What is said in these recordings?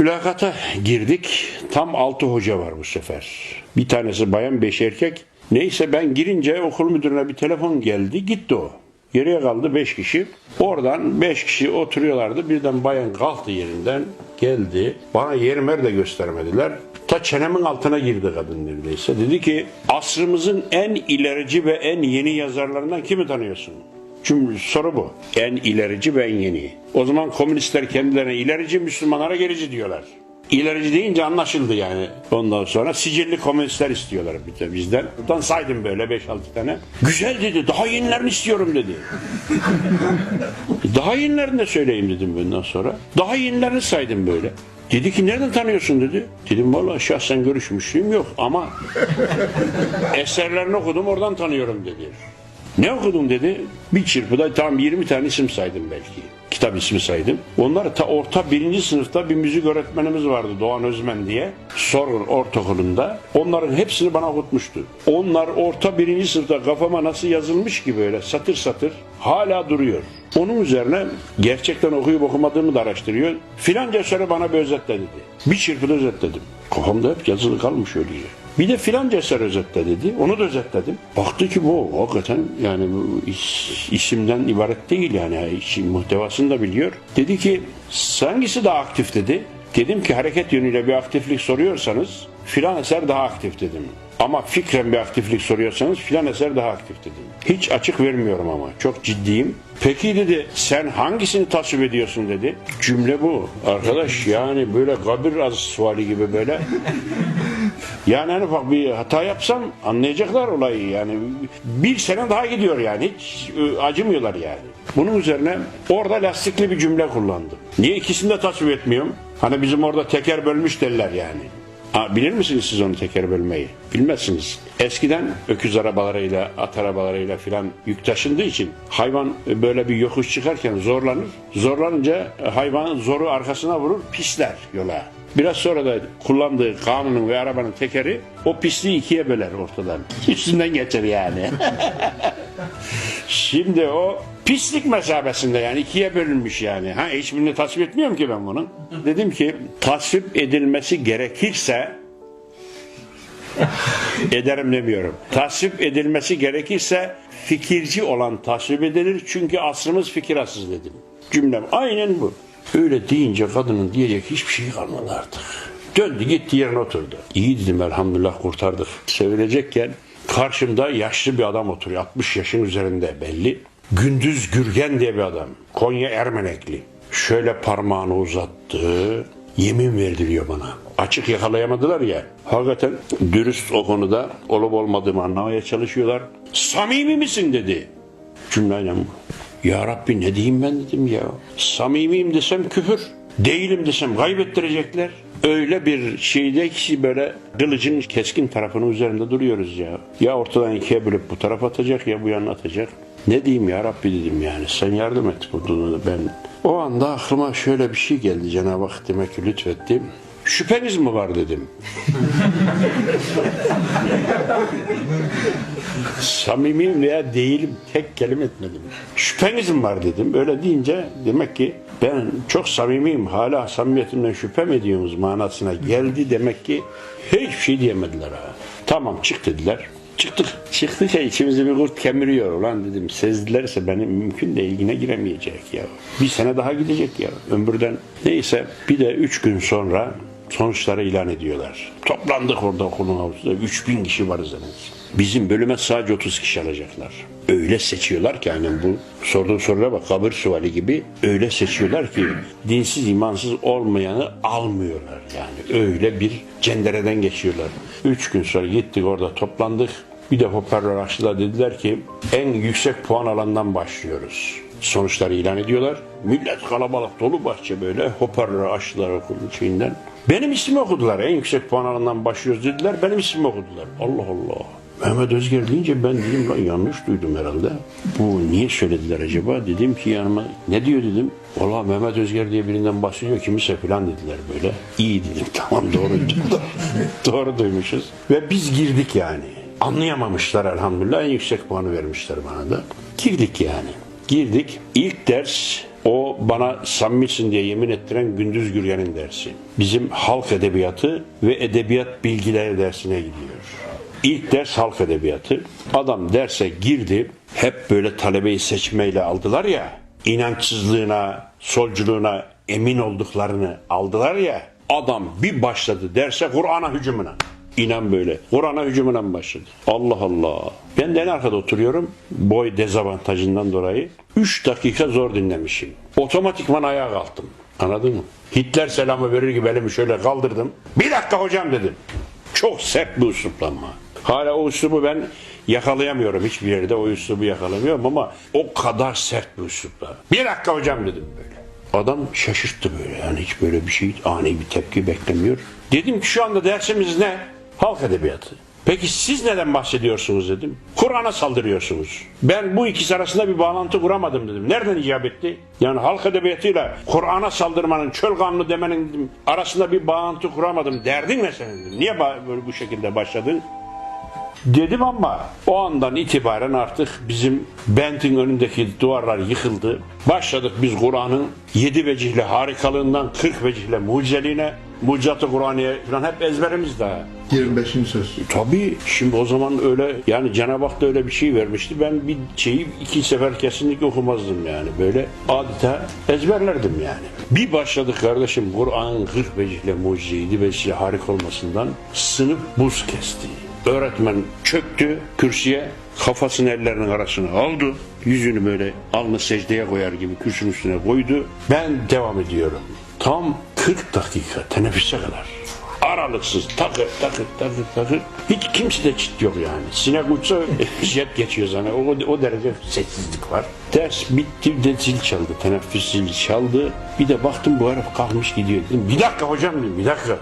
Mülakata girdik. Tam altı hoca var bu sefer. Bir tanesi bayan, beş erkek. Neyse ben girince okul müdürüne bir telefon geldi. Gitti o. Geriye kaldı beş kişi. Oradan beş kişi oturuyorlardı. Birden bayan kalktı yerinden geldi. Bana yermer de göstermediler. Ta çenemin altına girdi kadın neredeyse. Dedi ki asrımızın en ilerici ve en yeni yazarlarından kimi tanıyorsun? Çünkü soru bu. En ilerici ve en yeni. O zaman komünistler kendilerine ilerici Müslümanlara gerici diyorlar. İlerici deyince anlaşıldı yani. Ondan sonra sicilli komünistler istiyorlar bizden. Buradan saydım böyle 5-6 tane. Güzel dedi. Daha yenilerini istiyorum dedi. Daha yenilerini de söyleyeyim dedim bundan sonra. Daha yenilerini saydım böyle. Dedi ki nereden tanıyorsun dedi. Dedim vallahi şahsen görüşmüşlüğüm yok ama eserlerini okudum oradan tanıyorum dedi. Ne okudun dedi. Bir çırpıda tam 20 tane isim saydım belki. Kitap ismi saydım. Onlar ta orta birinci sınıfta bir müzik öğretmenimiz vardı Doğan Özmen diye. Sorgun ortaokulunda. Onların hepsini bana okutmuştu. Onlar orta birinci sınıfta kafama nasıl yazılmış ki böyle satır satır hala duruyor. Onun üzerine gerçekten okuyup okumadığımı da araştırıyor. Filanca eseri bana bir özetle dedi. Bir çırpıda özetledim. Kafamda hep yazılı kalmış öyle. Bir de filanca eser özetle dedi. Onu da özetledim. Baktı ki bu hakikaten yani bu is- isimden ibaret değil yani. İşin muhtevasını da biliyor. Dedi ki hangisi daha aktif dedi. Dedim ki hareket yönüyle bir aktiflik soruyorsanız filan eser daha aktif dedim. Ama fikren bir aktiflik soruyorsanız filan eser daha aktif dedim. Hiç açık vermiyorum ama çok ciddiyim. Peki dedi sen hangisini tasvip ediyorsun dedi. Cümle bu. Arkadaş yani böyle kabir az suali gibi böyle. Yani en ufak bir hata yapsam anlayacaklar olayı yani. Bir sene daha gidiyor yani. Hiç e, acımıyorlar yani. Bunun üzerine orada lastikli bir cümle kullandım. Niye ikisini de tasvip etmiyorum? Hani bizim orada teker bölmüş derler yani. Ha, bilir misiniz siz onu teker bölmeyi? Bilmezsiniz. Eskiden öküz arabalarıyla, at arabalarıyla filan yük taşındığı için hayvan böyle bir yokuş çıkarken zorlanır. Zorlanınca hayvan zoru arkasına vurur, pisler yola. Biraz sonra da kullandığı kanunun ve arabanın tekeri o pisliği ikiye böler ortadan. Üstünden geçer yani. Şimdi o pislik mesabesinde yani ikiye bölünmüş yani. Ha hiçbirini tasvip etmiyorum ki ben bunun. Dedim ki tasvip edilmesi gerekirse ederim demiyorum. Tasvip edilmesi gerekirse fikirci olan tasvip edilir çünkü asrımız fikirasız dedim. Cümlem aynen bu. Öyle deyince kadının diyecek hiçbir şey kalmadı artık. Döndü gitti yerine oturdu. İyi dedim elhamdülillah kurtardık. Sevilecekken karşımda yaşlı bir adam oturuyor. 60 yaşın üzerinde belli. Gündüz Gürgen diye bir adam. Konya Ermenekli. Şöyle parmağını uzattı. Yemin verdiriyor bana. Açık yakalayamadılar ya. Hakikaten dürüst o konuda olup olmadığımı anlamaya çalışıyorlar. Samimi misin dedi. Cümleyle bu. Ya Rabbi ne diyeyim ben dedim ya. Samimiyim desem küfür. Değilim desem kaybettirecekler. Öyle bir şeyde ki böyle kılıcın keskin tarafının üzerinde duruyoruz ya. Ya ortadan ikiye bölüp bu tarafa atacak ya bu yana atacak. Ne diyeyim ya Rabbi dedim yani. Sen yardım et bu durumda ben. O anda aklıma şöyle bir şey geldi. Cenab-ı Hak demek ki lütfetti. Şüpheniz mi var dedim. Samimiyim veya değilim tek kelime etmedim. Şüpheniz mi var dedim. Öyle deyince demek ki ben çok samimiyim hala samimiyetimden şüphem ediyorsunuz manasına geldi demek ki hiçbir şey diyemediler ha. Tamam çık dediler. Çıktık. Çıktık ya içimizi bir kurt kemiriyor ulan dedim. Sezdilerse benim mümkün değil yine giremeyecek ya. Bir sene daha gidecek ya ömürden. Neyse bir de üç gün sonra sonuçları ilan ediyorlar. Toplandık orada okulun havuzunda. 3000 kişi varız en. Bizim bölüme sadece 30 kişi alacaklar. Öyle seçiyorlar ki yani bu sorduğun soruya bak kabir suvali gibi öyle seçiyorlar ki dinsiz imansız olmayanı almıyorlar yani öyle bir cendereden geçiyorlar. Üç gün sonra gittik orada toplandık. Bir de hoparlör açtılar dediler ki en yüksek puan alandan başlıyoruz. Sonuçları ilan ediyorlar. Millet kalabalık dolu bahçe böyle hoparlörü açtılar okulun şeyinden. Benim ismimi okudular. En yüksek puan alandan başlıyoruz dediler. Benim ismimi okudular. Allah Allah. Mehmet Özger deyince ben dedim lan yanlış duydum herhalde. Bu niye söylediler acaba? Dedim ki yanıma ne diyor dedim. Valla Mehmet Özger diye birinden bahsediyor kimse falan dediler böyle. İyi dedim tamam doğru doğru duymuşuz. Ve biz girdik yani. Anlayamamışlar elhamdülillah en yüksek puanı vermişler bana da. Girdik yani. Girdik. İlk ders O bana samimisin diye yemin ettiren Gündüz Gürgen'in dersi. Bizim halk edebiyatı ve edebiyat bilgileri dersine gidiyor. İlk ders halk edebiyatı. Adam derse girdi. Hep böyle talebeyi seçmeyle aldılar ya. inançsızlığına, solculuğuna emin olduklarını aldılar ya. Adam bir başladı derse Kur'an'a hücumuna. İnan böyle. Kur'an'a hücumuna başladı. Allah Allah. Ben de en arkada oturuyorum. Boy dezavantajından dolayı. 3 dakika zor dinlemişim. Otomatikman ayağa kalktım. Anladın mı? Hitler selamı verir gibi elimi şöyle kaldırdım. Bir dakika hocam dedim. Çok sert bir üsluplanma. Hala o üslubu ben yakalayamıyorum. Hiçbir yerde o üslubu yakalamıyorum ama o kadar sert bir üslupla. Bir dakika hocam dedim böyle. Adam şaşırttı böyle yani hiç böyle bir şey ani bir tepki beklemiyor. Dedim ki şu anda dersimiz ne? Halk edebiyatı. Peki siz neden bahsediyorsunuz dedim. Kur'an'a saldırıyorsunuz. Ben bu ikisi arasında bir bağlantı kuramadım dedim. Nereden icap etti? Yani halk edebiyatıyla Kur'an'a saldırmanın, çöl kanunu demenin dedim, arasında bir bağlantı kuramadım. Derdin ne senin? dedim. Niye böyle bu şekilde başladın? Dedim ama o andan itibaren artık bizim Bent'in önündeki duvarlar yıkıldı. Başladık biz Kur'an'ın 7 vecihle harikalığından 40 vecihle mucizeliğine, mucizatı Kur'an'ya falan hep ezberimizde. 25. söz. Tabii şimdi o zaman öyle yani Cenab-ı Hak da öyle bir şey vermişti. Ben bir şeyi iki sefer kesinlikle okumazdım yani. Böyle adeta ezberlerdim yani. Bir başladık kardeşim Kur'an'ın 40 vecihle mucize, 7 vecihle harika olmasından sınıf buz kesti. Öğretmen çöktü kürsüye kafasını ellerinin arasına aldı. Yüzünü böyle alnı secdeye koyar gibi kürsünün üstüne koydu. Ben devam ediyorum. Tam 40 dakika teneffüse kadar aralıksız takır takır takır takır. Hiç kimse de çıt yok yani. Sinek uçsa jet geçiyor sana. O, o derece sessizlik var. Ders bitti de zil çaldı. Teneffüs zil çaldı. Bir de baktım bu herif kalkmış gidiyor. Dedim bir dakika hocam dedim bir dakika.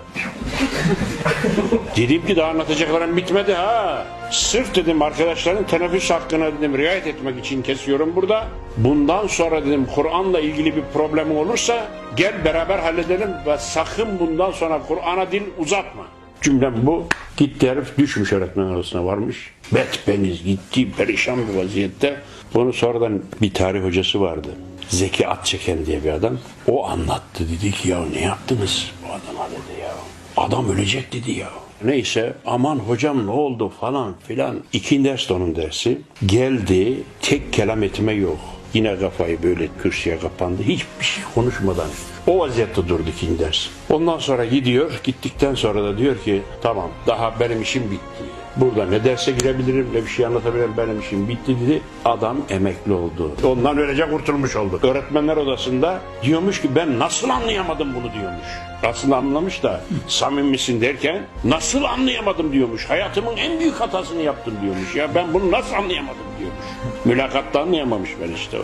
Dedim ki daha anlatacaklarım bitmedi ha. Sırf dedim arkadaşların teneffüs hakkına dedim riayet etmek için kesiyorum burada. Bundan sonra dedim Kur'an'la ilgili bir problemin olursa gel beraber halledelim ve sakın bundan sonra Kur'an'a dil uzatma. Cümlem bu. Gitti herif düşmüş öğretmen arasına varmış. Betbeniz gitti perişan bir vaziyette. Bunu sonradan bir tarih hocası vardı. Zeki Atçeken diye bir adam. O anlattı dedi ki ya ne yaptınız bu adama dedi ya. Adam ölecek dedi ya. Neyse aman hocam ne oldu falan filan. İkinci ders de onun dersi. Geldi tek kelam etme yok. Yine kafayı böyle kürsüye kapandı. Hiçbir şey konuşmadan. O vaziyette durdu ikinci ders. Ondan sonra gidiyor. Gittikten sonra da diyor ki tamam daha benim işim bitti. Burada ne derse girebilirim ne bir şey anlatabilirim benim işim bitti dedi. Adam emekli oldu. Ondan öylece kurtulmuş oldu. Öğretmenler odasında diyormuş ki ben nasıl anlayamadım bunu diyormuş. Aslında anlamış da samimisin derken nasıl anlayamadım diyormuş. Hayatımın en büyük hatasını yaptım diyormuş. Ya ben bunu nasıl anlayamadım diyormuş. Mülakatta anlayamamış ben işte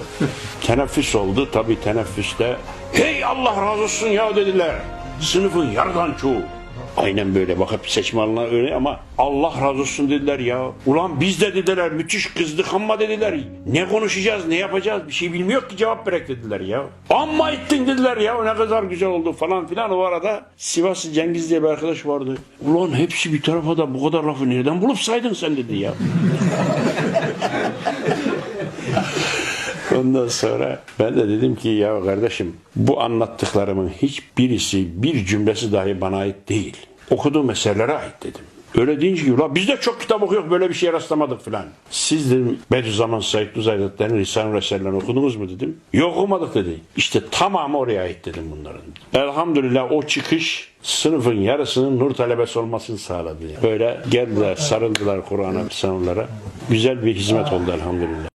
teneffüs oldu tabii teneffüste. Hey Allah razı olsun ya dediler. Sınıfın yarıdan çoğu. Aynen böyle bakıp seçme alanına öyle ama Allah razı olsun dediler ya. Ulan biz de dediler müthiş kızdık ama dediler. Ne konuşacağız ne yapacağız bir şey bilmiyor ki cevap verek dediler ya. Amma ettin dediler ya ne kadar güzel oldu falan filan. O arada Sivaslı Cengiz diye bir arkadaş vardı. Ulan hepsi bir tarafa da bu kadar lafı nereden bulup saydın sen dedi ya. Ondan sonra ben de dedim ki ya kardeşim bu anlattıklarımın hiçbirisi bir cümlesi dahi bana ait değil. Okuduğum eserlere ait dedim. Öyle deyince ulan biz de çok kitap okuyoruz böyle bir şeye rastlamadık filan. Siz dedim Bediüzzaman Said Nursi Hazretleri'nin Risale-i Eserlerini okudunuz mu dedim. Yok okumadık dedi. İşte tamamı oraya ait dedim bunların. Elhamdülillah o çıkış sınıfın yarısının nur talebesi olmasını sağladı. Böyle geldiler sarıldılar Kur'an'a, sınavlara. Güzel bir hizmet oldu elhamdülillah.